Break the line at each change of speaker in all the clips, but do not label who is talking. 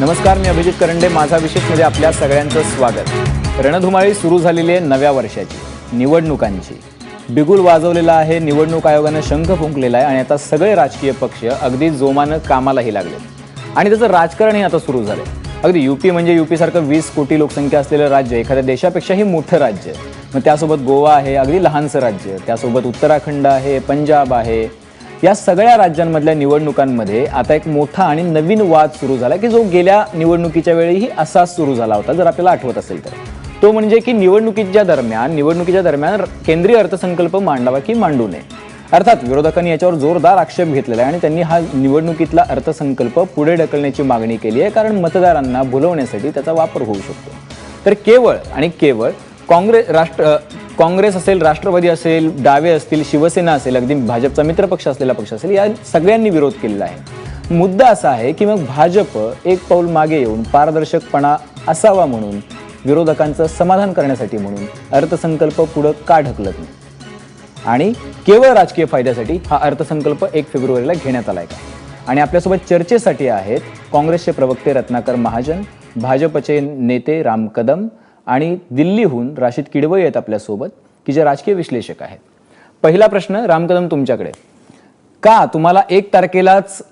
नमस्कार मी अभिजित करंडे. माझा विशेषमध्ये म्हणजे आपल्या सगळ्यांचं स्वागत. रणधुमाळी सुरू झालेली आहे नव्या वर्षाची निवडणुकांची. बिगुल वाजवलेला आहे निवडणूक आयोगानं शंख फुंकलेला आहे आणि आता सगळे राजकीय पक्ष अगदी जोमानं कामालाही लागले. आणि त्याचं राजकारणही आता सुरू झालं अगदी युपी म्हणजे युपीसारखं वीस कोटी लोकसंख्या असलेलं राज्य एखाद्या देशापेक्षाही मोठं राज्य. मग त्यासोबत गोवा आहे अगदी लहानसं राज्य. त्यासोबत उत्तराखंड आहे पंजाब आहे या सगळ्या राज्यांमधल्या निवडणुकांमध्ये आता एक मोठा आणि नवीन वाद सुरू झाला की जो गेल्या निवडणुकीच्या वेळीही असाच सुरू झाला होता जर आपल्याला आठवत असेल तर. तो म्हणजे की निवडणुकीच्या दरम्यान निवडणुकीच्या दरम्यान केंद्रीय अर्थसंकल्प मांडावा की मांडू नये. अर्थात विरोधकांनी याच्यावर जोरदार आक्षेप घेतलेला आहे आणि त्यांनी हा निवडणुकीतला अर्थसंकल्प पुढे ढकलण्याची मागणी केली आहे कारण मतदारांना भुलवण्यासाठी त्याचा वापर होऊ शकतो. तर केवळ आणि केवळ काँग्रेस राष्ट्र काँग्रेस असेल राष्ट्रवादी असेल डावे असतील शिवसेना असेल अगदी भाजपचा मित्रपक्ष असलेला पक्ष असेल या सगळ्यांनी विरोध केलेला आहे. मुद्दा असा आहे की मग भाजप एक पाऊल मागे येऊन पारदर्शकपणा असावा म्हणून विरोधकांचं समाधान करण्यासाठी म्हणून अर्थसंकल्प पुढं का ढकलत नाही? आणि केवळ राजकीय फायद्यासाठी हा अर्थसंकल्प एक फेब्रुवारीला घेण्यात आलाय का? आणि आपल्यासोबत चर्चेसाठी आहेत काँग्रेसचे प्रवक्ते रत्नाकर महाजन भाजपचे नेते राम कदम आणि दिल्लीहून राशीद किडवई आहेत आपल्यासोबत की जे राजकीय विश्लेषक आहेत. पहिला प्रश्न राम कदम तुमच्याकडे. का तुम्हाला एक तारखेलाच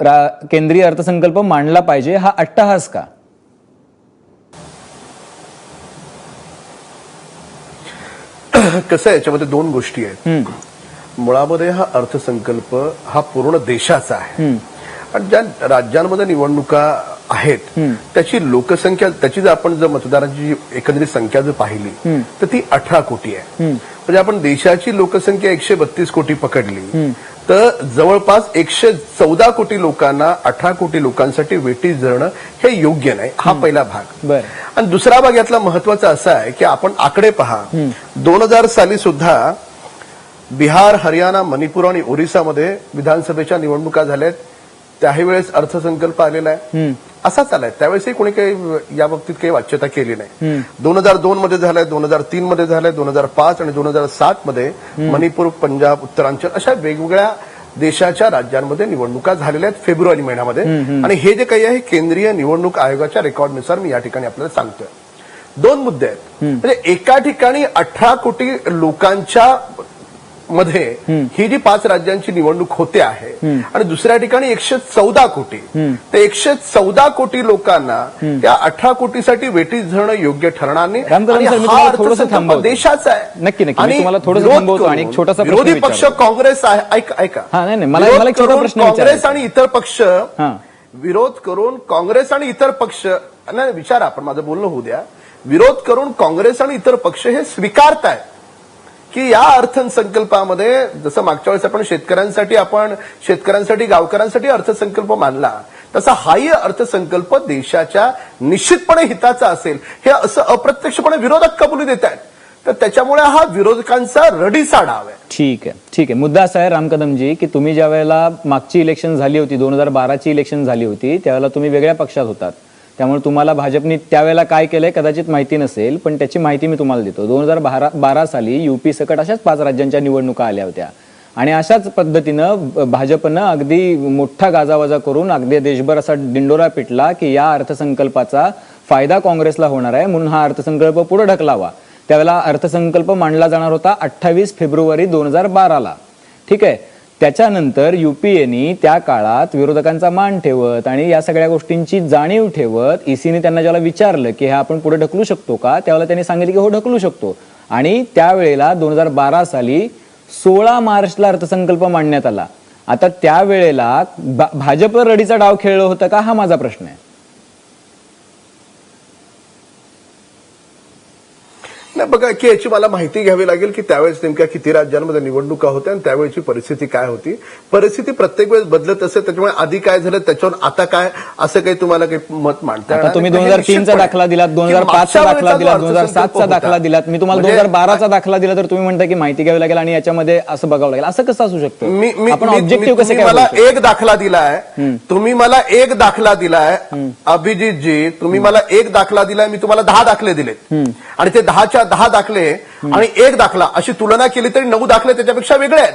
रा केंद्रीय अर्थसंकल्प मांडला पाहिजे हा अट्टहास का?
कसं आहे याच्यामध्ये दोन गोष्टी आहेत. मुळामध्ये हा अर्थसंकल्प हा पूर्ण देशाचा आहे. आणि ज्या राज्यांमध्ये निवडणुका आहेत. त्याची लोकसंख्या त्याची जर आपण जर मतदारांची जी एकंदरीत संख्या जर पाहिली तर ती अठरा कोटी आहे. म्हणजे आपण देशाची लोकसंख्या एकशे बत्तीस कोटी पकडली तर जवळपास एकशे चौदा कोटी लोकांना अठरा कोटी लोकांसाठी वेटीस धरणं हे योग्य नाही. हा पहिला भाग.
बरं.
आणि दुसरा भाग यातला महत्त्वाचा असा आहे की आपण आकडे पहा. दोन हजार साली सुद्धा बिहार हरियाणा मणिपूर आणि ओरिसामध्ये विधानसभेच्या निवडणुका झाल्यात. त्याही वेळेस अर्थसंकल्प आलेला आहे. असाच आलाय त्यावेळेसही कोणी काही या बाबतीत काही वाच्यता केली नाही. दोन हजार दोन मध्ये झालंय दोन हजार तीन मध्ये झालंय दोन हजार पाच आणि दोन हजार सात मध्ये मणिपूर पंजाब उत्तरांचल अशा वेगवेगळ्या देशाच्या राज्यांमध्ये निवडणुका झालेल्या आहेत फेब्रुवारी महिन्यामध्ये. आणि हे जे काही आहे केंद्रीय निवडणूक आयोगाच्या रेकॉर्डनुसार मी या ठिकाणी आपल्याला सांगतोय. दोन मुद्दे आहेत. म्हणजे एका ठिकाणी अठरा कोटी लोकांच्या मध्ये ही जी पाच राज्यांची निवडणूक होते आहे आणि दुसऱ्या ठिकाणी एकशे चौदा कोटी ते एकशे चौदा कोटी लोकांना त्या अठरा कोटीसाठी वेटीस धरणं योग्य ठरणार नाही. देशाचा आहे.
नक्की, नक्की. तुम्हाला आणि एक छोटासा
विरोधी पक्ष. काँग्रेस आहे ऐका ऐका.
हा,
काँग्रेस आणि इतर पक्ष
हा.
विरोध करून काँग्रेस आणि इतर पक्ष नाही विचारा आपण माझं बोलणं होऊ द्या. विरोध करून काँग्रेस आणि इतर पक्ष हे स्वीकारतायत की या अर्थसंकल्पामध्ये जसं मागच्या वेळेस आपण शेतकऱ्यांसाठी आपण शेतकऱ्यांसाठी गावकऱ्यांसाठी अर्थसंकल्प मानला तसा हाही अर्थसंकल्प देशाच्या निश्चितपणे हिताचा असेल. हे असं अप्रत्यक्षपणे विरोधक कबुली देत आहेत. तर त्याच्यामुळे हा विरोधकांचा रडीचा डाव आहे.
ठीक आहे ठीक आहे. मुद्दा असा आहे राम कदमजी की तुम्ही ज्या वेळेला मागची इलेक्शन झाली होती दोन हजार बाराची इलेक्शन झाली होती त्यावेळेला तुम्ही वेगळ्या पक्षात होतात. त्यामुळे तुम्हाला भाजपने त्यावेळेला काय केलंय कदाचित माहिती नसेल पण त्याची माहिती मी तुम्हाला देतो. दोन हजार बारा बारा साली युपी सकट अशाच पाच राज्यांच्या निवडणुका आल्या होत्या. आणि अशाच पद्धतीनं भाजपनं अगदी मोठा गाजावाजा करून अगदी देशभर असा दिंडोरा पिटला की या अर्थसंकल्पाचा फायदा काँग्रेसला होणार आहे म्हणून हा अर्थसंकल्प पुढे ढकलावा. त्यावेळेला अर्थसंकल्प मांडला जाणार होता अठ्ठावीस फेब्रुवारी दोन हजार बाराला. ठीक आहे? त्याच्यानंतर युपीएनी त्या काळात विरोधकांचा मान ठेवत आणि या सगळ्या गोष्टींची जाणीव ठेवत ईसीने त्यांना ज्याला विचारलं की हे आपण पुढे ढकलू शकतो का त्यावेळेला त्यांनी सांगितलं की हो ढकलू शकतो. आणि त्यावेळेला दोन हजार बारा साली सोळा मार्चला अर्थसंकल्प मांडण्यात आला. आता त्यावेळेला भा- भाजप रडीचा डाव खेळलं होतं का हा माझा प्रश्न आहे.
नाही बघा की याची मला माहिती घ्यावी लागेल की त्यावेळेस नेमक्या किती राज्यांमध्ये निवडणुका होत्या आणि त्यावेळेची परिस्थिती काय होती. परिस्थिती प्रत्येक वेळेस बदलत असते त्याच्यामुळे आधी काय झालं त्याच्यावर आता काय असं काही तुम्हाला काही मत मांडता
तुम्ही. दोन हजार तीनचा
निश्चितपणे.
दाखला दिलात दोन हजार पाचचा दाखला दिलात
जो
दोन हजार सातचा दाखला दिलात. मी तुम्हाला दोन
म्हणजे
हजार बाराचा दाखला दिला तर तुम्ही म्हणता की माहिती घ्यावी लागेल आणि याच्यामध्ये असं बघावं लागेल. असं कसं असू शकतं?
मी
आपण ऑब्जेक्टिव्ह कसे
मला? एक दाखला दिलाय. तुम्ही मला एक दाखला दिलाय अभिजित जी तुम्ही मला एक दाखला दिलाय मी तुम्हाला दहा दाखले दिलेत. आणि ते दहाच्या दहा दाखले आणि एक दाखला अशी तुलना केली तरी नऊ दाखले त्याच्यापेक्षा वेगळे आहेत.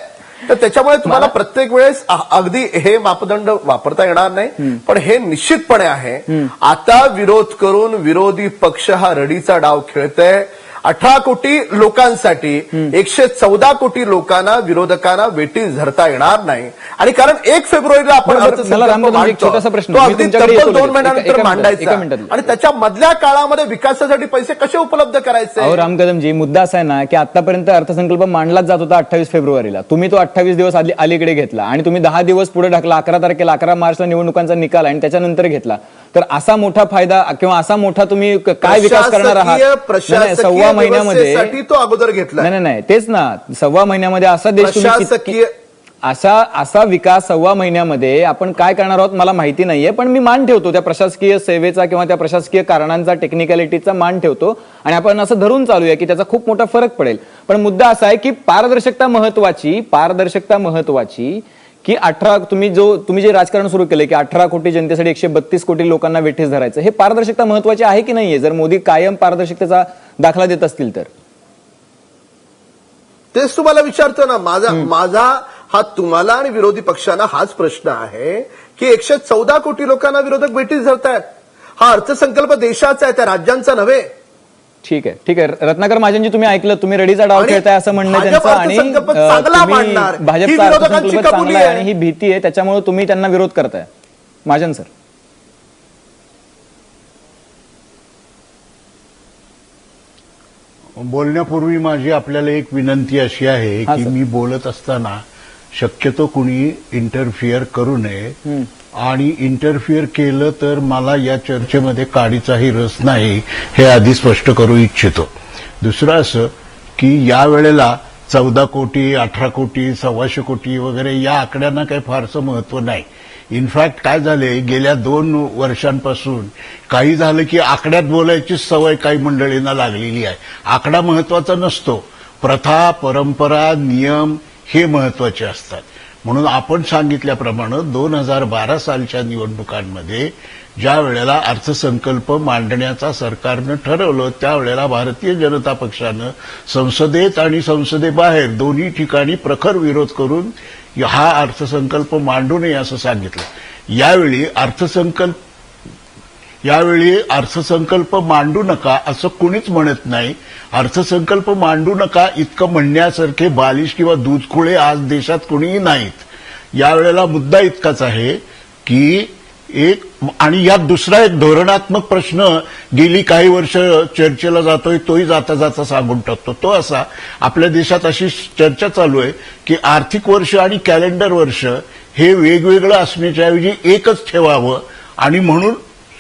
तर त्याच्यामुळे तुम्हाला प्रत्येक वेळेस अगदी हे मापदंड वापरता येणार नाही पण हे निश्चितपणे आहे. आता विरोध करून विरोधी पक्ष हा रडीचा डाव खेळतोय. अठरा कोटी लोकांसाठी एकशे चौदा कोटी लोकांना विरोधकांना वेटीस धरता येणार नाही. आणि कारण एक फेब्रुवारीला आपण
बरं, बरं,
अर्थसंकल्प
मला रामदास, एक
मांडतो.
छोटासा प्रश्न.
तो
मी
अगदी
तुमच्याकडे
तब्बल
येतो
दोन महिन्यानंतर मांडायचा. आणि त्याच्या मधल्या काळामध्ये विकासासाठी पैसे कसे उपलब्ध करायचे?
राम कदमजी मुद्दा असा आहे ना की आतापर्यंत अर्थसंकल्प मांडलाच जात होता अठ्ठावीस फेब्रुवारीला. तुम्ही तो अठ्ठावीस दिवस अलीकडे घेतला आणि तुम्ही दहा दिवस पुढे ढकला अकरा तारखेला अकरा मार्चला निवडणुकांचा निकाल आणि त्याच्यानंतर घेतला. तर असा मोठा फायदा किंवा असा मोठा तुम्ही काय विकास करणार आहात? सव्वा महिन्यामध्ये
तो अगोदर घेतला
नाही नाही तेच ना. सव्वा महिन्यामध्ये असा देश तुम्ही असा असा विकास सव्वा महिन्यामध्ये आपण काय करणार आहोत मला माहिती नाहीये पण मी मान ठेवतो त्या प्रशासकीय सेवेचा किंवा त्या प्रशासकीय कारणांचा टेक्निकॅलिटीचा मान ठेवतो आणि आपण असं धरून चालूया की त्याचा खूप मोठा फरक पडेल. पण मुद्दा असा आहे की पारदर्शकता महत्वाची पारदर्शकता महत्वाची की अठरा तुम्ही जो तुम्ही जे राजकारण सुरू केलं की अठरा कोटी जनतेसाठी एकशे बत्तीस कोटी लोकांना वेठीस धरायचं हे पारदर्शकता महत्वाची आहे की नाहीये? जर मोदी कायम पारदर्शकतेचा दाखला देत असतील तर.
तेच तुम्हाला विचारतो ना माझा माझा हा तुम्हाला आणि विरोधी पक्षांना हाच प्रश्न आहे की एकशे चौदा कोटी लोकांना विरोधक भेटीस धरतायत. हा अर्थसंकल्प देशाचा आहे त्या राज्यांचा नव्हे.
ठीक आहे ठीक आहे रत्नाकर महाजनजी तुम्ही ऐकलं तुम्ही रडीचा डाव खेळताय असं म्हणणं त्यांचं आणि तुम्ही.
ही
भाजपचा
विरोधकांची
अर्थसंकल्प
कबुली
चांगला आहे. आणि ही भीती आहे त्याच्यामुळे तुम्ही त्यांना विरोध करताय महाजन सर
बोलण्यापूर्वी माझी आपल्याला एक विनंती अशी आहे
हा,
की. मी बोलत असताना शक्यतो कुणी इंटरफिअर करू नये आणि इंटरफिअर केलं तर मला या चर्चेमध्ये काडीचाही रस नाही हे आधी स्पष्ट करू इच्छितो. दुसरं असं की या वेळेला चौदा कोटी अठरा कोटी सव्वाशे कोटी वगैरे या आकड्यांना काही फारसं महत्त्व नाही. इनफॅक्ट काय झाले गेल्या दोन वर्षांपासून काही झालं की आकड्यात बोलायची सवय काही मंडळींना लागलेली आहे. आकडा महत्त्वाचा नसतो. प्रथा परंपरा नियम हे महत्त्वाचे असतात. म्हणून आपण सांगितल्याप्रमाणे दोन हजार बारा सालच्या निवडणुकांमध्ये ज्या वेळेला अर्थसंकल्प मांडण्याचा सरकारनं ठरवलं त्यावेळेला भारतीय जनता पक्षानं संसदेत आणि संसदेबाहेर दोन्ही ठिकाणी प्रखर विरोध करून हा अर्थसंकल्प मांडू नये असं सांगितलं. यावेळी अर्थसंकल्प यावेळी अर्थसंकल्प मांडू नका असं कुणीच म्हणत नाही. अर्थसंकल्प मांडू नका इतकं म्हणण्यासारखे बालिश किंवा दूधखुळे आज देशात कुणीही नाहीत. यावेळेला मुद्दा इतकाच आहे की एक आणि यात दुसरा एक धोरणात्मक प्रश्न गेली काही वर्ष चर्चेला जातोय तोही जाता जाता सांगून टाकतो. तो असा आपल्या देशात अशी चर्चा चालू आहे की आर्थिक वर्ष आणि कॅलेंडर वर्ष हे वेगवेगळं असण्याच्या ऐवजी एकच ठेवावं आणि म्हणून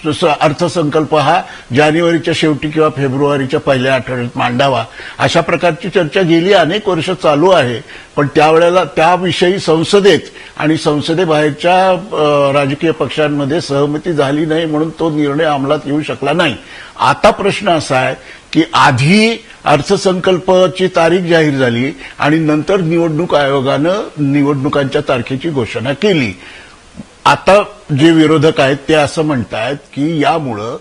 अर्थसंकल्प हा जानेवारीच्या शेवटी किंवा फेब्रुवारीच्या पहिल्या आठवड्यात मांडावा अशा प्रकारची चर्चा गेली अनेक वर्ष चालू आहे. पण त्यावेळेला त्याविषयी संसदेत आणि संसदेबाहेरच्या राजकीय पक्षांमध्ये सहमती झाली नाही म्हणून तो निर्णय अंमलात येऊ शकला नाही. आता प्रश्न असा आहे की आधी अर्थसंकल्पाची तारीख जाहीर झाली आणि नंतर निवडणूक आयोगानं निवडणुकांच्या तारखेची घोषणा केली. आता जे विरोधक आहेत ते असं म्हणतायत की यामुळं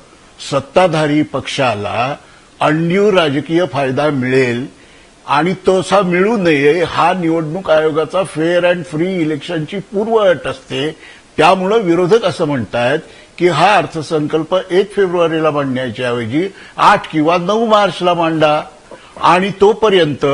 सत्ताधारी पक्षाला अण्यू राजकीय फायदा मिळेल आणि तसा मिळू नये हा निवडणूक आयोगाचा फेअर अँड फ्री इलेक्शनची पूर्व अट असते. त्यामुळं विरोधक असं म्हणतायत की हा अर्थसंकल्प एक फेब्रुवारीला मांडण्याच्या ऐवजी आठ किंवा नऊ मार्चला मांडा. आणि तोपर्यंत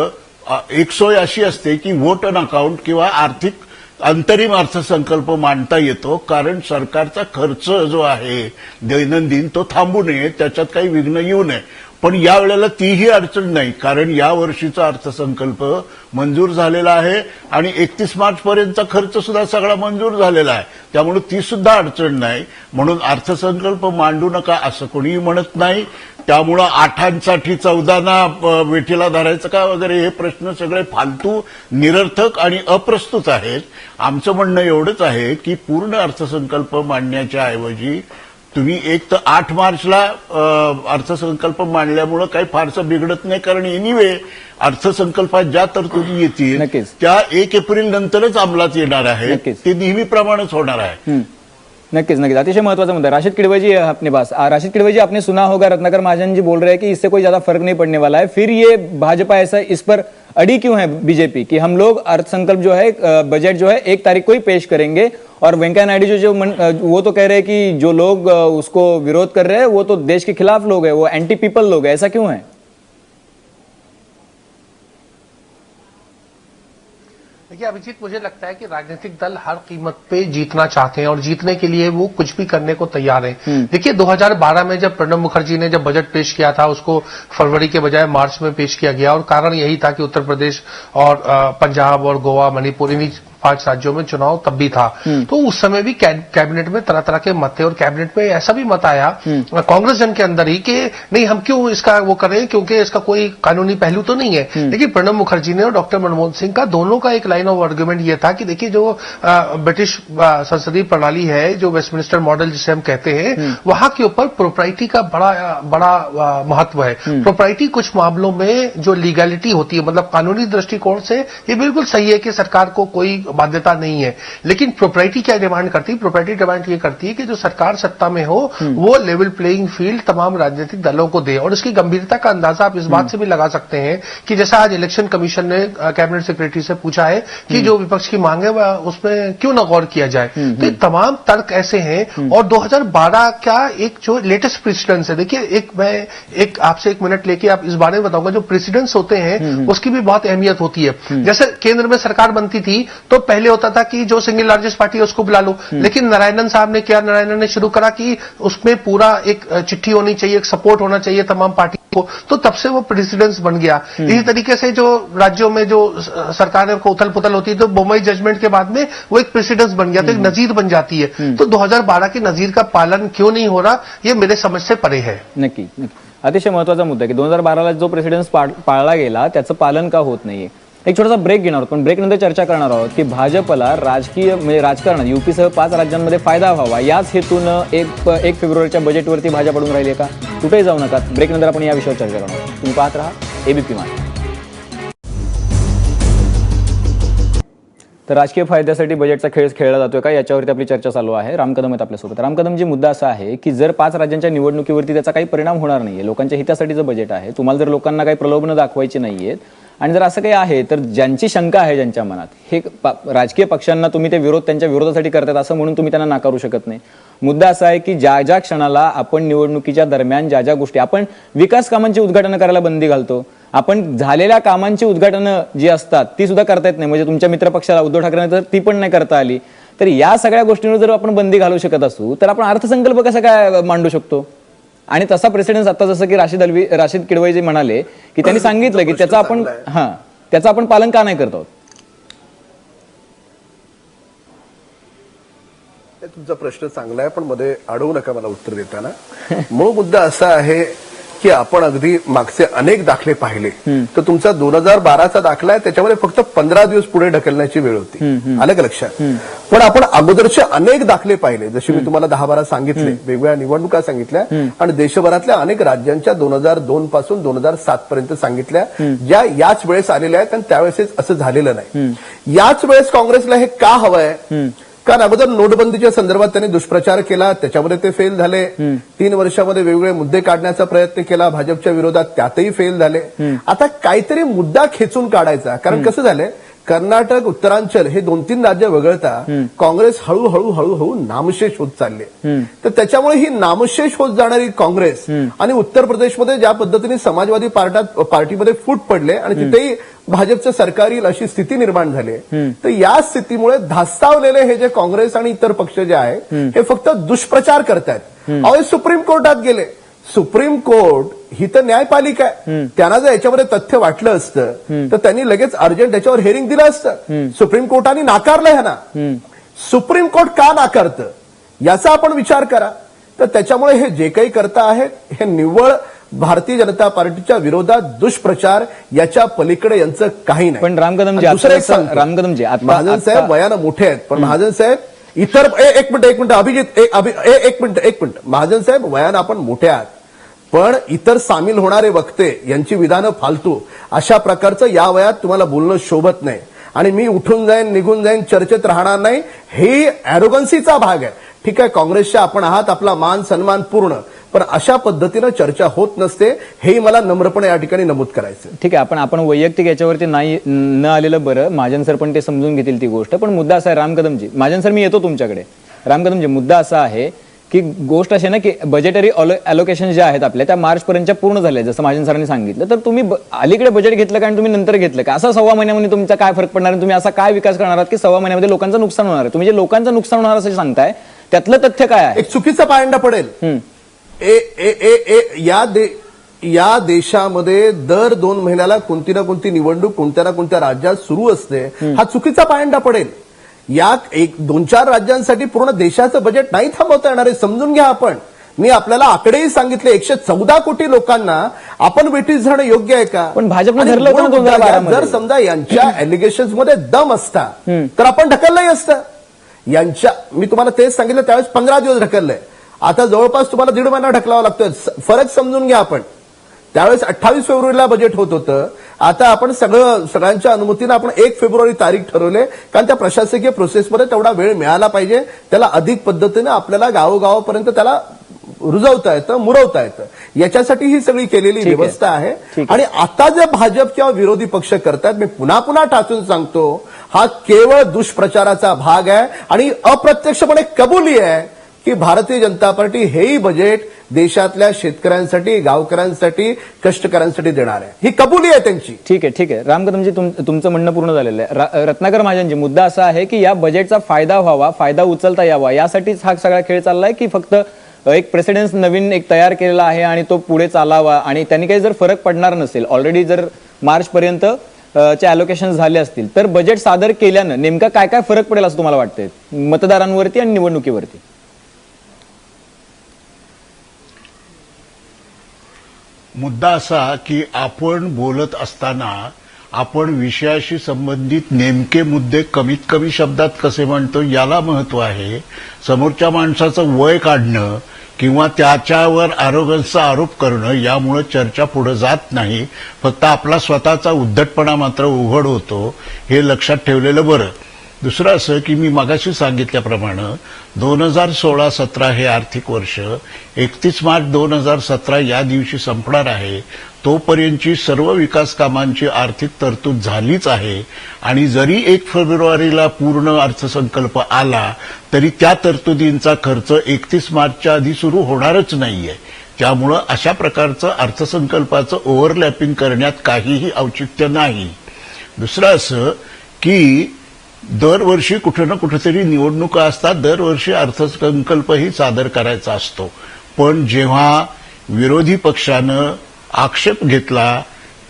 एक सोय अशी असते की व्होट अन अकाउंट किंवा आर्थिक अंतरिम अर्थसंकल्प मांडता येतो कारण सरकारचा खर्च जो आहे दैनंदिन तो थांबू नये त्याच्यात काही विघ्न येऊ नये. पण या वेळेला तीही अडचण नाही कारण या वर्षीचा अर्थसंकल्प मंजूर झालेला आहे आणि एकतीस मार्च पर्यंतचा खर्च सुद्धा सगळा मंजूर झालेला आहे. त्यामुळे ती सुद्धा अडचण नाही. म्हणून अर्थसंकल्प मांडू नका असं कोणीही म्हणत नाही. त्यामुळं आठांसाठी चौदाना वेठीला धरायचं का वगैरे हे प्रश्न सगळे फालतू निरर्थक आणि अप्रस्तुत आहेत. आमचं म्हणणं एवढंच आहे की पूर्ण अर्थसंकल्प मांडण्याच्या ऐवजी तुम्ही एक तर आठ मार्चला अर्थसंकल्प मांडल्यामुळं काही फारसं बिघडत नाही. कारण एनिवे अर्थसंकल्पात ज्या तरतुदी येतील. त्या एक एप्रिल नंतरच अंमलात येणार आहे. ते नेहमीप्रमाणेच होणार आहे.
नक्कीज नक्कीज अतिशय महत्वाचा मुद्दा राशिद किड़वई जी अपने पास. राशिद किड़वजी आपने सुना होगा रत्नाकर महाजन जी बोल रहे हैं कि इससे कोई ज़्यादा फ़र्क नहीं पड़ने वाला है। फिर ये भाजपा ऐसा इस पर अड़ी क्यों है बीजेपी कि? हम लोग अर्थसंकल्प जो है बजट जो है एक तारीख को ही पेश करेंगे। और वेंकैया नायडू जो जो मन, वो तो कह रहे हैं कि जो लोग उसको विरोध कर रहे हैं वो तो देश के खिलाफ लोग है वो एंटी पीपल लोग है। ऐसा क्यों है?
देखिए अभिजीत मुझे लगता है कि राजनीतिक दल हर कीमत पे जीतना चाहते हैं और जीतने के लिए वो कुछ भी करने को तैयार हैं। देखिए 2012 में जब प्रणब मुखर्जी ने जब बजट पेश किया था उसको फरवरी के बजाय मार्च में पेश किया गया और कारण यही था कि उत्तर प्रदेश और पंजाब और गोवा मणिपुर इन्हीं पाँच राज्यों में चुनाव तब भी था। तो उस समय भी कैबिनेट में तरह तरह के मत थे और कैबिनेट में ऐसा भी मत आया कांग्रेस जन के अंदर ही कि नहीं हम क्यों इसका वो करें क्योंकि इसका कोई कानूनी पहलू तो नहीं है। लेकिन प्रणब मुखर्जी ने और डॉक्टर मनमोहन सिंह का दोनों का एक लाइन ऑफ़ आर्ग्यूमेंट ये था कि देखिए जो ब्रिटिश संसदीय प्रणाली है जो वेस्टमिनिस्टर मॉडल जिसे हम कहते हैं वहाँ के ऊपर प्रोपराइटी का बड़ा बड़ा महत्व है। प्रोपराइटी कुछ मामलों में जो लीगैलिटी होती है मतलब कानूनी दृष्टिकोण से ये बिल्कुल सही है कि सरकार को कोई बाध्यता नहीं है। लेकिन प्रोपर्टी क्या डिमांड करती है? प्रोपराइटी डिमांड ये करती है कि जो सरकार सत्ता में हो वो लेवल प्लेइंग फ़ील्ड तमाम राजनीतिक दलों को दे। और इसकी गंभीरता का अंदाज़ा आप इस बात से भी लगा सकते हैं कि जैसा आज इलेक्शन कमीशन ने कैबिनेट सेक्रेटरी से पूछा है कि जो विपक्ष की मांग है वह उसमें क्यों न गौर किया जाए? तो तमाम तर्क ऐसे हैं। और 2012 का एक जो लेटेस्ट प्रेसिडेंस है देखिए एक मैं एक आपसे एक मिनट लेके आप इस बारे में बताऊँगा जो प्रेसिडेंट्स होते हैं उसकी भी बहुत अहमियत होती है। जैसे केंद्र में सरकार बनती थी तो पहले होता था कि जो सिंगल लार्जेस्ट पार्टी है उसको बुला लो। लेकिन नारायणन साहब ने क्या नारायणन ने शुरू करा कि उसमें पूरा एक चिट्ठी होनी चाहिए एक सपोर्ट होना चाहिए तमाम पार्टी को। तो तब से वो प्रेसिडेंस बन गया। इसी तरीके से जो राज्यों में जो सरकारें को उथल पुथल होती है तो मुंबई जजमेंट के बाद में वो एक प्रेसिडेंस बन गया तो एक नजीर बन जाती है। तो 2012 की नजीर का पालन क्यों नहीं हो रहा ये मेरे समझ से परे है।
नक्की अतिशय महत्त्वाचा मुद्दा की दोन हजार बाराला जो प्रेसिडेन्स पाळला गेला त्याचं पालन का होत नाहीये? एक छोटासा ब्रेक घेणार आहोत. पण ब्रेक नंतर चर्चा करणार आहोत की भाजपला राजकीय म्हणजे राजकारणात युपीसह पाच राज्यांमध्ये फायदा व्हावा. याच हेतून एक एक फेब्रुवारीच्या बजेटवरती भाजप पडून राहिली का? कुठेही जाऊ नका. ब्रेक नंतर आपण या विषयावर चर्चा करणार आहोत. तुम्ही पाहत राहा. एबीपी माझा तर राजकीय फायद्यासाठी बजेटचा खेळ खेळला जातोय का? याच्यावरती आपली चर्चा चालू आहे. राम कदम आहेत आपल्यासोबत. राम कदमजी मुद्दा असा आहे की जर पाच राज्यांच्या निवडणुकीवरती त्याचा काही परिणाम होणार नाहीये लोकांच्या हितासाठी जे बजेट आहे तुम्हाला जर लोकांना काही प्रलोभनं दाखवायची नाहीयेत आणि जर असं काही आहे तर ज्यांची शंका आहे ज्यांच्या मनात हे राजकीय पक्षांना तुम्ही ते विरोध त्यांच्या विरोधासाठी करतात असं म्हणून तुम्ही त्यांना नाकारू शकत नाही. मुद्दा असा आहे की ज्या ज्या क्षणाला आपण निवडणुकीच्या दरम्यान ज्या ज्या गोष्टी आपण विकास कामांची उद्घाटन करायला बंदी घालतो आपण झालेल्या कामांची उद्घाटनं जी असतात ती सुद्धा करता येत नाही. म्हणजे तुमच्या मित्रपक्षाला उद्धव ठाकरेंना तर ती पण नाही करता आली. तर या सगळ्या गोष्टींवर जर आपण बंदी घालू शकत असू तर आपण अर्थसंकल्प कसा काय मांडू शकतो? आणि तसा प्रेसिडेंट आता जसं की राशीद अलवी राशीद किडवई जे म्हणाले की त्यांनी सांगितलं की त्याचं आपण हा त्याचं आपण पालन का नाही करत
तुमचा प्रश्न चांगला आहे पण मध्ये अडवू नका मला उत्तर देताना. मूळ मुद्दा असा आहे की आपण अगदी मागचे अनेक दाखले पाहिले. तर तुमचा दोन हजार बाराचा दाखला आहे त्याच्यामध्ये फक्त पंधरा दिवस पुढे ढकलण्याची वेळ होती. आलं का लक्षात? पण आपण अगोदरचे अनेक दाखले पाहिले जसे मी तुम्हाला दहा बारा सांगितले वेगवेगळ्या निवडणुका सांगितल्या आणि देशभरातल्या अनेक राज्यांच्या दोन हजार दोन पासून दोन हजार सात पर्यंत सांगितल्या ज्या याच वेळेस आलेल्या आहेत आणि त्यावेळेस असं झालेलं नाही. याच वेळेस काँग्रेसला हे का हवंय? कारण अगोदर नोटबंदीच्या संदर्भात त्यांनी दुष्प्रचार केला त्याच्यामध्ये ते फेल झाले. तीन वर्षामध्ये वेगवेगळे मुद्दे काढण्याचा प्रयत्न केला भाजपच्या विरोधात त्यातही फेल झाले. आता काहीतरी मुद्दा खेचून काढायचा. कारण कसं झालंय कर्नाटक उत्तरांचल हे दोन तीन राज्य वगळता काँग्रेस हळूहळू हळूहळू नामशेष होत चालले. तर त्याच्यामुळे ही नामशेष होत जाणारी काँग्रेस आणि उत्तर प्रदेशमध्ये ज्या पद्धतीने समाजवादी पार्टात पार्टीमध्ये फूट पडले आणि तिथेही भाजपचं सरकार येईल अशी स्थिती निर्माण झाली. तर या स्थितीमुळे धास्तावलेले हे जे काँग्रेस आणि इतर पक्ष जे आहेत हे फक्त दुष्प्रचार करतायत. अहो सुप्रीम कोर्टात गेले. सुप्रीम कोर्ट ही तर न्यायपालिका आहे. त्यांना जर याच्यामध्ये तथ्य वाटलं असतं तर त्यांनी लगेच अर्जंट त्याच्यावर हेअरिंग दिलं असतं. सुप्रीम कोर्टाने नाकारलं ह्यांना. सुप्रीम कोर्ट का नाकारतं? याचा आपण विचार करा. तर त्याच्यामुळे हे जे काही करता आहेत हे निव्वळ भारतीय जनता पार्टीच्या विरोधात दुष्प्रचार याच्या पलीकडे यांचं काही नाही.
पण राम कदमजी,
आणि दुसरं.
राम कदमजी,
महाजन साहेब वयानं मोठे आहेत पण महाजन साहेब इतर एक मिनिट एक मिनिट अभिजित एक मिनिट एक मिनिट. महाजन साहेब वयानं आपण मोठे आहात. पण इतर सामील होणारे वक्ते यांची विधानं फालतू. अशा प्रकारचं या वयात तुम्हाला बोलणं शोभत नाही. आणि मी उठून जाईन निघून जाईन चर्चेत राहणार नाही हे अॅरोगन्सीचा भाग आहे. ठीक आहे काँग्रेसच्या आपण आहात आपला मान सन्मान पूर्ण. पण अशा पद्धतीनं चर्चा होत नसते हे मला नम्रपणे या ठिकाणी नमूद करायचं
ठीक आहे आपण आपण वैयक्तिक याच्यावरती नाही न आलेलं बरं. महाजन सर पण ते समजून घेतील ती गोष्ट. पण मुद्दा असा आहे राम कदमजी. महाजन सर मी येतो तुमच्याकडे. राम कदमजी मुद्दा असा आहे की गोष्ट अशी ना की बजेटरी अलोकेशन जे आहेत आपल्या त्या मार्च पर्यंतच्या पूर्ण झाल्या जसं महाजन सरांनी सांगितलं. तर तुम्ही अलीकडे बजेट घेतलं का आणि तुम्ही नंतर घेतलं का? असं सव्वा महिन्यामध्ये तुमचा काय फरक पडणार तुम्ही असा काय विकास करणार आहात की सव्वा महिन्यामध्ये लोकांचं नुकसान होणार आहे? तुम्ही जे लोकांचं नुकसान होणार असं सांगताय त्यातलं तथ्य काय आहे?
एक चुकीचा पायंडा पडेल. ए ए ए ए या दे या देशामध्ये दर दोन महिन्याला कोणती ना कोणती निवडणूक कोणत्या ना कोणत्या राज्यात सुरू असते हा चुकीचा पायंडा पडेल. या एक दोन चार राज्यांसाठी पूर्ण देशाचं बजेट नाही थांबवता येणार आहे. समजून घ्या आपण. मी आपल्याला आकडेही सांगितले एकशे चौदा कोटी लोकांना आपण वेटीस जाणं योग्य आहे का?
पण भाजपनं
आणि
धरलं होतं ना
मूळ मुद्दा
2012
घ्या,
मध्ये.
जर समजा यांच्या एलिगेशनमध्ये दम असता तर आपण ढकललंही असतं. यांच्या मी तुम्हाला तेच सांगितलं त्यावेळेस पंधरा दिवस ढकललंय. आता जवळपास तुम्हाला दीड महिना ढकलावा लागतोय. फरक समजून घ्या आपण. त्यावेळेस अठ्ठावीस फेब्रुवारीला बजेट होत होतं. आता आपण सगळं सगळ्यांच्या अनुमतीनं आपण एक फेब्रुवारी तारीख ठरवले. कारण त्या प्रशासकीय प्रोसेसमध्ये तेवढा वेळ मिळाला पाहिजे. त्याला अधिक पद्धतीनं आपल्याला गावोगावापर्यंत त्याला रुजवता येतं मुरवता येतं. याच्यासाठी ही सगळी केलेली. व्यवस्था आहे. आणि आता जे भाजप किंवा विरोधी पक्ष करतात मी पुन्हा पुन्हा टाचून सांगतो हा केवळ दुष्प्रचाराचा भाग आहे. आणि अप्रत्यक्षपणे कबुली आहे. की भारतीय जनता पार्टी हेही बजेट देशातल्या शेतकऱ्यांसाठी गावकऱ्यांसाठी कष्टकऱ्यांसाठी देणार आहे. ही कबुली आहे त्यांची.
ठीक आहे ठीक आहे. राम कदमजी तुमचं म्हणणं पूर्ण झालेलं आहे. रत्नाकर महाजनजी मुद्दा असा आहे की या बजेटचा फायदा व्हावा फायदा उचलता यावा यासाठीच हा सगळा खेळ चाललाय की फक्त एक प्रेसिडेन्स नवीन एक तयार केलेला आहे आणि तो पुढे चालावा आणि त्यांनी काही जर फरक पडणार नसेल ऑलरेडी जर मार्च पर्यंत चे अलोकेशन झाले असतील तर बजेट सादर केल्यानं नेमका काय काय फरक पडेल असं तुम्हाला वाटतंय? मतदारांवरती आणि निवडणुकीवरती.
मुद्दा असा की आपण बोलत असताना आपण विषयाशी संबंधित नेमके मुद्दे कमीत कमी शब्दात कसे म्हणतो याला महत्त्व आहे. समोरच्या माणसाचं वय काढणं किंवा त्याच्यावर आरोग्याचा आरोप करणं यामुळे चर्चा पुढे जात नाही. फक्त आपला स्वतःचा उद्धटपणा मात्र उघड होतो हे लक्षात ठेवलेलं बरं. दुसरं असं की मी मगाशी सांगितल्याप्रमाणे दोन हजार सोळा सतरा हे आर्थिक वर्ष एकतीस मार्च दोन हजार सतरा या दिवशी संपणार आहे. तोपर्यंतची सर्व विकास कामांची आर्थिक तरतूद झालीच आहे. आणि जरी एक फेब्रुवारीला पूर्ण अर्थसंकल्प आला तरी त्या तरतुदींचा खर्च एकतीस मार्चच्या आधी सुरू होणारच नाहीये. त्यामुळं अशा प्रकारचं अर्थसंकल्पाचं ओव्हरलॅपिंग करण्यात काहीही औचित्य नाही. दुसरं असं की दरवर्षी कुठे ना कुठेतरी निवडणुका असतात. दरवर्षी अर्थसंकल्पही सादर करायचा असतो. पण जेव्हा विरोधी पक्षानं आक्षेप घेतला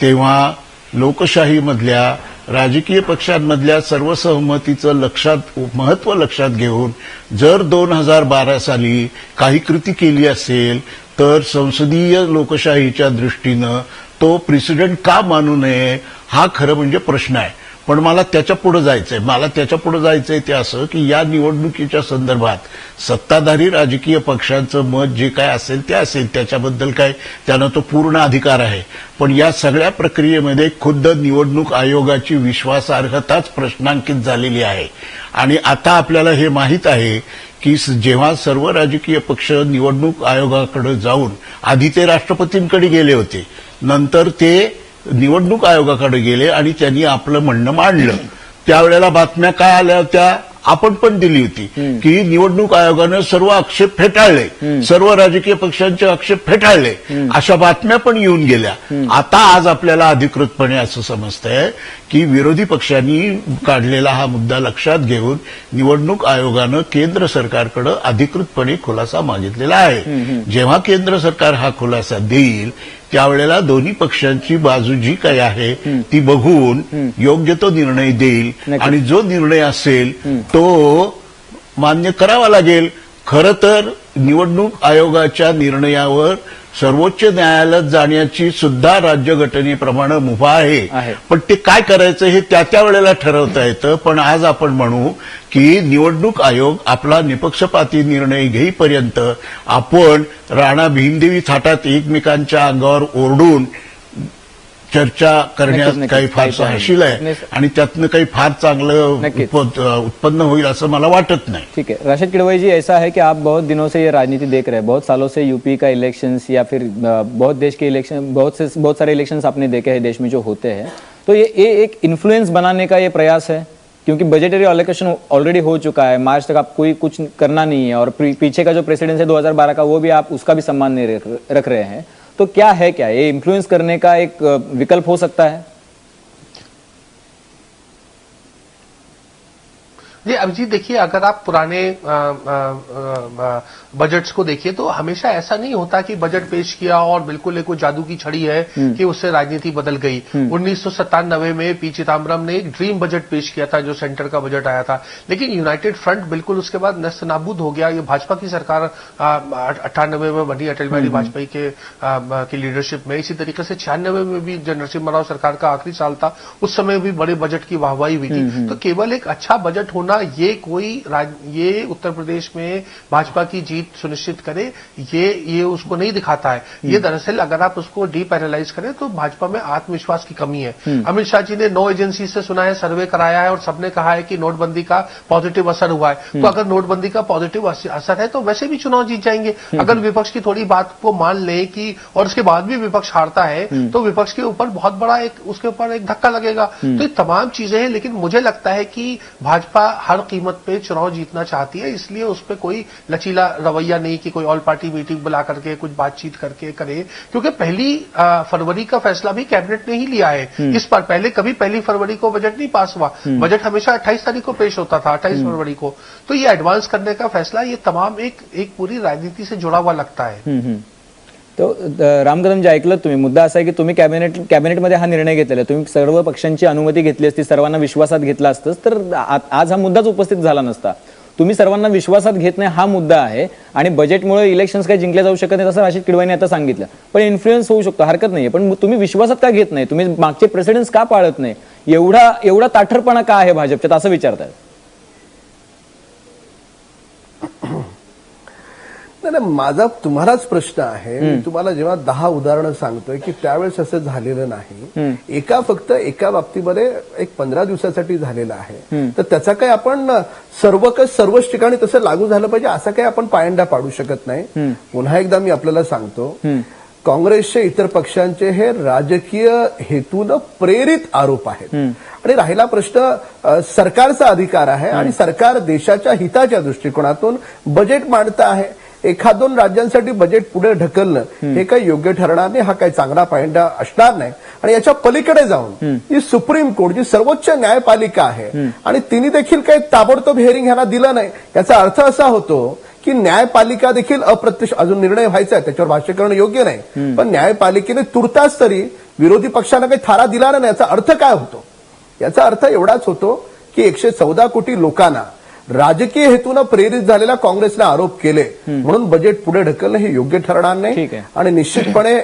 तेव्हा लोकशाहीमधल्या राजकीय पक्षांमधल्या सर्व सहमतीचं लक्षात महत्त्व लक्षात घेऊन जर दोन हजार बारा साली काही कृती केली असेल तर संसदीय लोकशाहीच्या दृष्टीनं तो प्रेसिडेंट का मानू नये हा खरं म्हणजे प्रश्न आहे. पण मला त्याच्या पुढे जायचंय. मला त्याच्या पुढे जायचंय ते असं की या निवडणुकीच्या संदर्भात सत्ताधारी राजकीय पक्षांचं मत जे काय असेल ते असेल. त्याच्याबद्दल काय त्यांना तो पूर्ण अधिकार आहे. पण या सगळ्या प्रक्रियेमध्ये खुद्द निवडणूक आयोगाची विश्वासार्हताच प्रश्नांकित झालेली आहे. आणि आता आपल्याला हे माहीत आहे की स- जेव्हा सर्व राजकीय पक्ष निवडणूक आयोगाकडे जाऊन आधी ते राष्ट्रपतींकडे गेले होते. नंतर ते निवडणूक आयोगाकडे गेले आणि त्यांनी आपलं म्हणणं मांडलं. त्यावेळेला बातम्या काय आल्या होत्या आपण पण दिली होती. की निवडणूक आयोगानं सर्व आक्षेप फेटाळले. सर्व राजकीय पक्षांचे आक्षेप फेटाळले. अशा बातम्या पण येऊन गेल्या. आता आज आपल्याला अधिकृतपणे असं समजतंय की विरोधी पक्षांनी काढलेला हा मुद्दा लक्षात घेऊन निवडणूक आयोगानं केंद्र सरकारकडे अधिकृतपणे खुलासा मागितलेला आहे. जेव्हा केंद्र सरकार हा खुलासा देईल त्यावेळेला दोन्ही पक्षांची बाजू जी काही आहे ती बघून योग्य तो निर्णय देईल. आणि जो निर्णय असेल तो मान्य करावा लागेल. खरं तर निवडणूक आयोगाच्या निर्णयावर सर्वोच्च न्यायालयात जाण्याची सुद्धा राज्यघटनेप्रमाणे मुभा आहे. पण ते काय करायचं हे त्या त्या वेळेला ठरवता येतं पण आज आपण म्हणू की निवडणूक आयोग आपला निपक्षपाती निर्णय घेईपर्यंत आपण राणा भीमदेवी थाटात एकमेकांच्या अंगावर ओरडून चर्चा करण्यात
नक्कीच,
काही. फारसं
काही
हशील आहे. आणि त्यातनं काही फार चांगलं उत्पन्न होईल असं मला वाटत नाही.
ठीक है राशिद किड़वई जी ऐसा है कि आप बहुत दिनों से ये राजनीति देख रहे हैं. बहुत सालों से यूपी का इलेक्शन या फिर बहुत देश के इलेक्शन बहुत से बहुत सारे इलेक्शन आपने देखे हैं देश में जो होते हैं. तो ये ये एक इन्फ्लुएंस बनाने का ये प्रयास है क्योंकि बजटरी अलोकेशन ऑलरेडी हो चुका है. मार्च तक आप कोई कुछ करना नहीं है और पीछे का जो प्रेसिडेंस है 2012 का वो भी आप उसका भी सम्मान नहीं रख रहे हैं. तो क्या है क्या? ये इन्फ्लुएंस करने का एक विकल्प हो सकता है।
जी अभिजीत देखिए अगर आप पुराने बजट्स को देखिए तो हमेशा ऐसा नहीं होता कि बजट पेश किया और बिल्कुल एक जादू की छड़ी है कि उससे राजनीति बदल गई। उन्नीस सौ सत्तानबे में पी चिदम्बरम ने एक ड्रीम बजट पेश किया था जो सेंटर का बजट आया था। लेकिन यूनाइटेड फ्रंट बिल्कुल उसके बाद नस्त नाबूद हो गया। ये भाजपा की सरकार अट्ठानबे में बनी अटल बिहारी वाजपेयी के की लीडरशिप में। इसी तरीके से छियानबे में भी जब नरसिम्हा राव सरकार का आखिरी साल था। उस समय भी बड़े बजट की वाहवाही हुई थी। तो केवल एक अच्छा बजट होना ये कोई ये उत्तर प्रदेश में भाजपा की जीत सुनिश्चित करे ये ये उसको नहीं दिखाता है। ये दरअसल अगर आप उसको डीप एनालाइज करें तो भाजपा में आत्मविश्वास की कमी है। अमित शाह जी ने नौ एजेंसी से सुना है सर्वे कराया है और सबने कहा है कि नोटबंदी का पॉजिटिव असर हुआ है। तो अगर नोटबंदी का पॉजिटिव असर है तो वैसे भी चुनाव जीत जाएँगे। अगर विपक्ष की थोड़ी बात को मान ले कि और उसके बाद भी विपक्ष हारता है तो विपक्ष के ऊपर बहुत बड़ा एक उसके ऊपर एक धक्का लगेगा। तो ये तमाम चीज़ें हैं लेकिन मुझे लगता है कि भाजपा हर कीमत पे चुनाव जीतना चाहती है इसलिए उस पर कोई लचीला रवैया नहीं कि कोई ऑल पार्टी मीटिंग बुला करके कुछ बातचीत करके करे। क्योंकि पहली फरवरी का फैसला भी कैबिनेट ने ही लिया है। इस पर पहले कभी पहली फरवरी को बजट नहीं पास हुआ। बजट हमेशा अट्ठाईस तारीख को पेश होता था अट्ठाईस फरवरी को। तो ये एडवांस करने का फैसला ये तमाम एक एक पूरी राजनीति से जुड़ा हुआ लगता है।
हम्म, हम्म. तो अ, जे ऐकलं तुम्ही मुद्दा असा आहे की तुम्ही कॅबिनेट कॅबिनेटमध्ये हा निर्णय घेतलेला आहे. तुम्ही सर्व पक्षांची अनुमती घेतली असती सर्वांना विश्वासात घेतला असतंच तर आज हा मुद्दाच उपस्थित झाला नसता. तुम्ही सर्वांना विश्वासात घेत नाही हा मुद्दा आहे आणि बजेटमुळे इलेक्शन्स काही जिंकले जाऊ शकत नाही असं राशीद किडवाईने आता सांगितलं. पण इन्फ्लुएन्स होऊ शकतो हरकत नाही पण तुम्ही विश्वासात का घेत नाही? तुम्ही मागचे प्रेसिडेंट्स का पाळत नाही? एवढा एवढा ताठरपणा का आहे भाजपच्यात? असं विचारतात
नाही माझा तुम्हालाच प्रश्न आहे. मी तुम्हाला जेव्हा दहा उदाहरणं सांगतोय की त्यावेळेस असं झालेलं नाही एका फक्त एका बाबतीमध्ये एक पंधरा दिवसासाठी झालेलं आहे. तर त्याचा काही आपण सर्व सर्वच ठिकाणी तसं लागू झालं पाहिजे असा काही आपण पायंडा पाडू शकत नाही. पुन्हा एकदा मी आपल्याला सांगतो काँग्रेसचे इतर पक्षांचे हे राजकीय हेतून प्रेरित आरोप आहेत. आणि राहिला प्रश्न सरकारचा अधिकार आहे आणि सरकार देशाच्या हिताच्या दृष्टिकोनातून बजेट मांडतं आहे. एखाद दोन राज्यांसाठी बजेट पुढे ढकलणं हे काही योग्य ठरणार नाही हा काही चांगला पायंडा असणार नाही. आणि याच्या पलीकडे जाऊन जी सुप्रीम कोर्ट जी सर्वोच्च न्यायपालिका आहे आणि तिने देखील काही ताबडतोब हेअरिंग ह्यांना दिलं नाही. याचा अर्थ असा होतो की न्यायपालिका देखील अप्रत्यक्ष अजून निर्णय व्हायचा आहे त्याच्यावर भाष्य करणं योग्य नाही. पण न्यायपालिकेने तुर्तास तरी विरोधी पक्षांना काही थारा दिला नाही याचा अर्थ काय होतो? याचा अर्थ एवढाच होतो की एकशे चौदा कोटी लोकांना राजकीय हेतून प्रेरित झालेल्या काँग्रेसने आरोप केले. म्हणून बजेट पुढे ढकलणं हे योग्य ठरणार नाही. आणि निश्चितपणे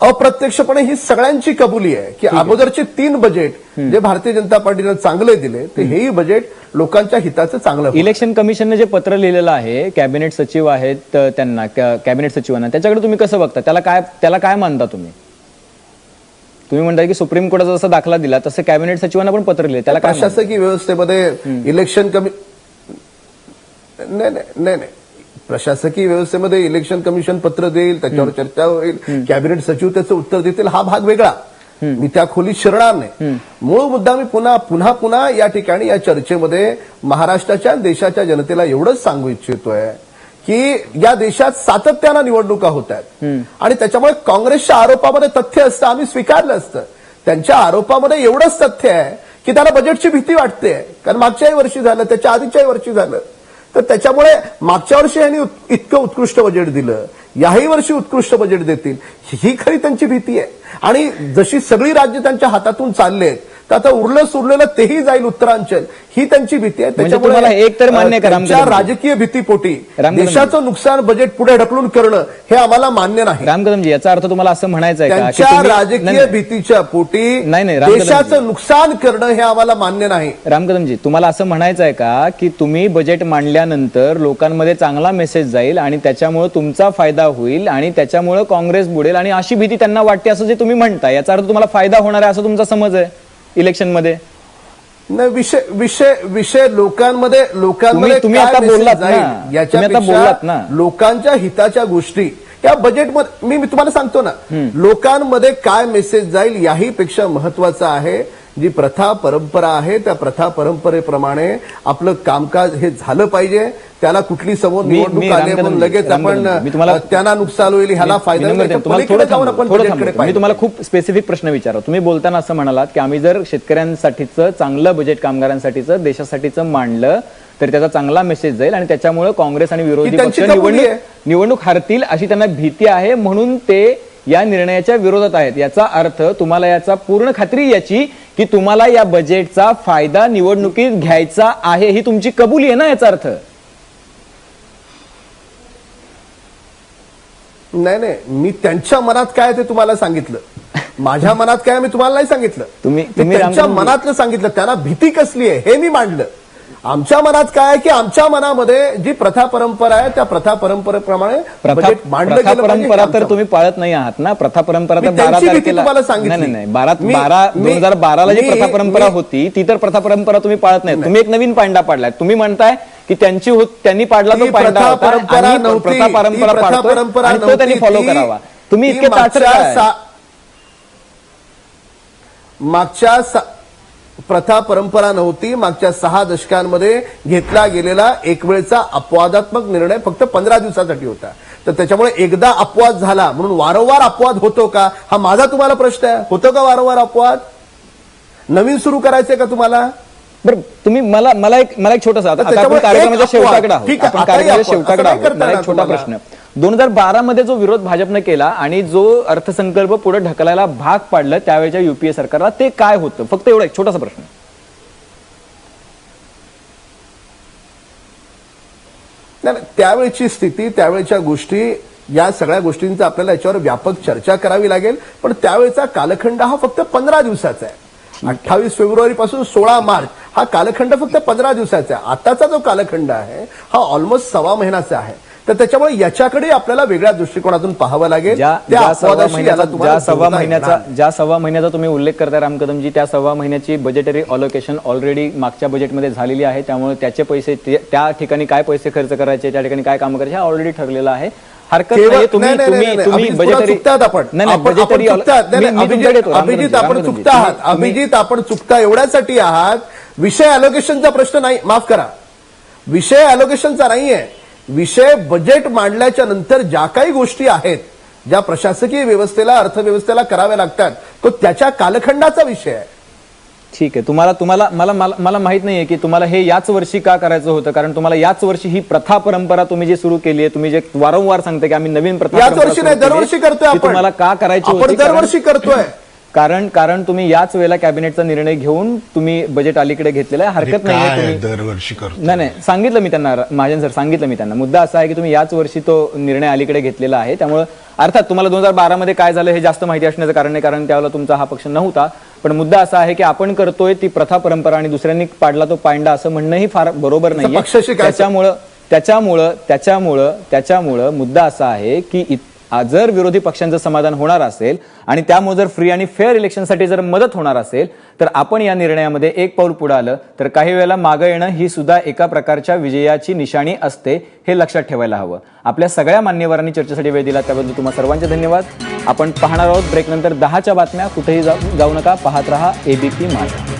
अप्रत्यक्षपणे ही सगळ्यांची कबुली आहे की अगोदरचे तीन बजेट जे भारतीय जनता पार्टीनं चांगले दिले ते हेही बजेट लोकांच्या हिताचं चांगलं.
इलेक्शन कमिशनने जे पत्र लिहिलेलं आहे कॅबिनेट सचिव आहेत त्यांना कॅबिनेट सचिवांना त्याच्याकडे तुम्ही कसं बघता? त्याला काय त्याला काय मानता तुम्ही? तुम्ही म्हणता की सुप्रीम कोर्टाचा जसा दाखला दिला तसं कॅबिनेट सचिवांना पण पत्र लिहिले. त्याला?
प्रशासकीय व्यवस्थेमध्ये इलेक्शन कमी नाही नाही नाही नाही. प्रशासकीय व्यवस्थेमध्ये इलेक्शन कमिशन पत्र देईल त्याच्यावर चर्चा होईल कॅबिनेट सचिव त्याचं उत्तर देतील हा भाग वेगळा. मी त्या खोलीत शिरणार नाही. मूळ मुद्दा मी पुन्हा पुन्हा पुन्हा या ठिकाणी या चर्चेमध्ये महाराष्ट्राच्या देशाच्या जनतेला एवढंच सांगू इच्छितोय की या देशात सातत्यानं निवडणुका होत आहेत. आणि त्याच्यामुळे काँग्रेसच्या आरोपामध्ये तथ्य असतं. आम्ही स्वीकारलं असतं. त्यांच्या आरोपामध्ये एवढंच तथ्य आहे की त्याला बजेटची भीती वाटते. कारण मागच्याही वर्षी झालं त्याच्या आधीच्याही वर्षी झालं. तर त्याच्यामुळे मागच्या वर्षी यांनी इतकं उत्कृष्ट बजेट दिलं. याही वर्षी उत्कृष्ट बजेट देतील. ही खरी त्यांची भीती आहे. आणि जशी सगळी राज्य त्यांच्या हातातून चालले आहेत तर आता उरलं सुरलेलं तेही जाईल उत्तरांचल ही त्यांची भीती आहे
म्हणजे तुम्हाला एक तर मान्य आहे का,
अ,
राम
त्यांच्या
कदम?
राजकीय भीतीपोटी? देशाचं नुकसान बजेट पुढे ढकलून करणं हे आम्हाला मान्य नाही
राम कदमजी याचा अर्थ तुम्हाला असं म्हणायचं आहे
त्यांच्या राजकीय. भीतीच्या पोटी
नाही, नाही.
देशाचं नुकसान करणं हे आम्हाला मान्य नाही
राम कदमजी तुम्हाला असं म्हणायचं आहे का की तुम्ही बजेट मांडल्यानंतर लोकांमध्ये चांगला मेसेज जाईल आणि त्याच्यामुळे तुमचा फायदा होईल आणि त्याच्यामुळे काँग्रेस बुडेल आणि अशी भीती त्यांना वाटते असं जे तुम्ही म्हणता याचा अर्थ तुम्हाला फायदा होणार आहे असं तुमचा समज आहे इलेक्शनमध्ये
नाही विषय विषय विषय लोकांमध्ये लोकांमध्ये
तुम्ही- आता बोललात ना.
याच्यापेक्षा
बोललात ना.
लोकांच्या हिताच्या गोष्टी या बजेटमध्ये मी मी तुम्हाला सांगतो ना लोकांमध्ये काय मेसेज जाईल याही पेक्षा महत्वाचं आहे जी प्रथा परंपरा आहे त्या प्रथा परंपरेप्रमाणे आपलं कामकाज हे झालं पाहिजे. त्याला कुठली समोर निवडणूक आली म्हणून लगेच आपण त्यांना नुकसान होईल ह्याला फायदा
मी- तुम्हाला खूप स्पेसिफिक प्रश्न विचारतो. तुम्ही बोलताना असं म्हणालात की आम्ही जर शेतकऱ्यांसाठीचं चांगलं बजेट कामगारांसाठीचं देशासाठीचं मांडलं तर त्याचा चांगला मेसेज जाईल आणि त्याच्यामुळे काँग्रेस आणि विरोधी पक्ष निवडणूक. निवडणूक हरतील अशी त्यांना भीती आहे. म्हणून ते या निर्णयाच्या विरोधात आहेत. याचा अर्थ तुम्हाला याचा पूर्ण खात्री याची की तुम्हाला या बजेटचा फायदा निवडणुकीत घ्यायचा आहे ही तुमची कबुली आहे ना याचा अर्थ?
नाही नाही. मी त्यांच्या मनात काय ते तुम्हाला सांगितलं. माझ्या मनात काय मी तुम्हाला नाही सांगितलं.
तुम्ही-
त्यांच्या मनातलं सांगितलं. त्यांना भीती कसली आहे हे मी मांडलं. आमच्या मनात काय आहे की आमच्या मनामध्ये जी प्रथा परंपरा आहे त्या प्रथा परंपरेप्रमाणे
प्रथा
हे
परंपरा तर तुम्ही पाळत नाही आहात ना? प्रथा परंपरा तर बारा तारखेला
तुम्हाला सांगितली.
नाही बारा बारा दोन हजार बाराला जी प्रथा परंपरा होती ती तर प्रथा परंपरा तुम्ही पाळत नाही. तुम्ही एक नवीन पांडा पाडलाय. तुम्ही म्हणताय की त्यांची होत त्यांनी पाडला तो पांडा
प्रथा परंपरा ती
परंपरा तो त्यांनी. फॉलो करावा. तुम्ही इतके
मागच्या प्रथा परंपरा नव्हती. मागच्या सहा दशकांमध्ये घेतला गेलेला एक वेळचा अपवादात्मक निर्णय फक्त पंधरा दिवसासाठी होता. तर त्याच्यामुळे एकदा अपवाद झाला म्हणून वारंवार अपवाद होतो का? हा माझा तुम्हाला प्रश्न आहे. होतो का वारंवार अपवाद? नवीन सुरू करायचंय का तुम्हाला?
बरं तुम्ही मला मला एक मला एक छोटासा आता कार्यक्रमाच्या. शेवटाकडे. शेवटाकडे छोटा. प्रश्न. दोन हजार बारा मध्ये जो विरोध भाजपने केला आणि जो अर्थसंकल्प पुढे ढकलायला भाग पाडलं त्यावेळेच्या युपीए सरकारला ते काय होतं? फक्त एवढा एक छोटासा प्रश्न.
नाही नाही, त्यावेळची स्थिती त्यावेळच्या गोष्टी या सगळ्या गोष्टींचा आपल्याला याच्यावर व्यापक चर्चा करावी लागेल. पण त्यावेळचा कालखंड हा फक्त पंधरा दिवसाचा आहे. अठ्ठावीस फेब्रुवारी पासून सोळा मार्च हा कालखंड फक्त पंधरा दिवसाचा आहे. आताचा जो कालखंड आहे हा ऑलमोस्ट सव्वा महिन्याचा आहे. तर त्याच्यामुळे याच्याकडे आपल्याला वेगळ्या दृष्टिकोनातून पाहावं लागेल.
ज्या सव्वा महिन्याचा ज्या सव्वा महिन्याचा तुम्ही उल्लेख करताय राम कदमजी त्या सव्वा महिन्याची बजेटरी ऑलोकेशन ऑलरेडी मागच्या बजेटमध्ये झालेली आहे. त्यामुळे त्याचे पैसे त्या ठिकाणी काय पैसे खर्च करायचे त्या ठिकाणी काय काम करायचे ऑलरेडी ठरलेलं आहे. हरकत नाही तुम्ही बजेटरी
आपण.
बजेटरी
अभिजित आपण. चुकता आहात. अभिजित आपण चुकता एवढ्यासाठी आहात. विषय अलोकेशनचा प्रश्न नाही माफ करा. विषय अलोकेशनचा नाहीये. विषय बजेट मांडल्याच्या नंतर ज्या काही गोष्टी आहेत ज्या प्रशासकीय व्यवस्थेला अर्थव्यवस्थेला कराव्या लागतात तो त्याच्या कालखंडाचा विषय आहे.
ठीक आहे. तुम्हाला तुम्हाला मला मला मला माहीत नाहीये की तुम्हाला हे याच वर्षी का करायचं होतं कारण तुम्हाला याच वर्षी ही प्रथा परंपरा तुम्ही जी सुरू केली आहे तुम्ही जे वारंवार सांगता की आम्ही नवीन प्रथा
याच वर्षी नाही दरवर्षी करतोय
तुम्हाला का करायची
दरवर्षी करतोय.
कारण कारण तुम्ही याच वेळेला कॅबिनेटचा निर्णय घेऊन तुम्ही बजेट अलीकडे घेतलेला आहे. हरकत नाही
दरवर्षी करतो
नाही नाही. सांगितलं मी त्यांना महाजन सर सांगितलं मी त्यांना. मुद्दा असा आहे की तुम्ही याच वर्षी तो निर्णय अलीकडे घेतलेला आहे. त्यामुळे अर्थात तुम्हाला दोन हजार बारा मध्ये काय झालं हे जास्त माहिती असण्याचं कारण नाही कारण त्यावेळेला तुमचा हा पक्ष नव्हता. पण मुद्दा असा आहे की आपण करतोय ती प्रथा परंपरा आणि दुसऱ्यांनी पाडला तो पांडा असं म्हणणंही फार बरोबर नाही त्याच्यामुळं त्याच्यामुळं त्याच्यामुळं त्याच्यामुळं मुद्दा असा आहे की जर विरोधी पक्षांचं समाधान होणार असेल आणि त्यामुळे जर फ्री आणि फेअर इलेक्शनसाठी जर मदत होणार असेल तर आपण या निर्णयामध्ये एक पाऊल पुढे आलं तर काही वेळेला मागं येणं ही सुद्धा एका प्रकारच्या विजयाची निशाणी असते हे लक्षात ठेवायला हवं. आपल्या सगळ्या मान्यवरांनी चर्चेसाठी वेळ दिला त्याबद्दल तुम्हाला सर्वांचे धन्यवाद. आपण पाहणार आहोत ब्रेकनंतर दहाच्या बातम्या. कुठेही जाऊ जाऊ नका पाहत रहा एबीपी माझा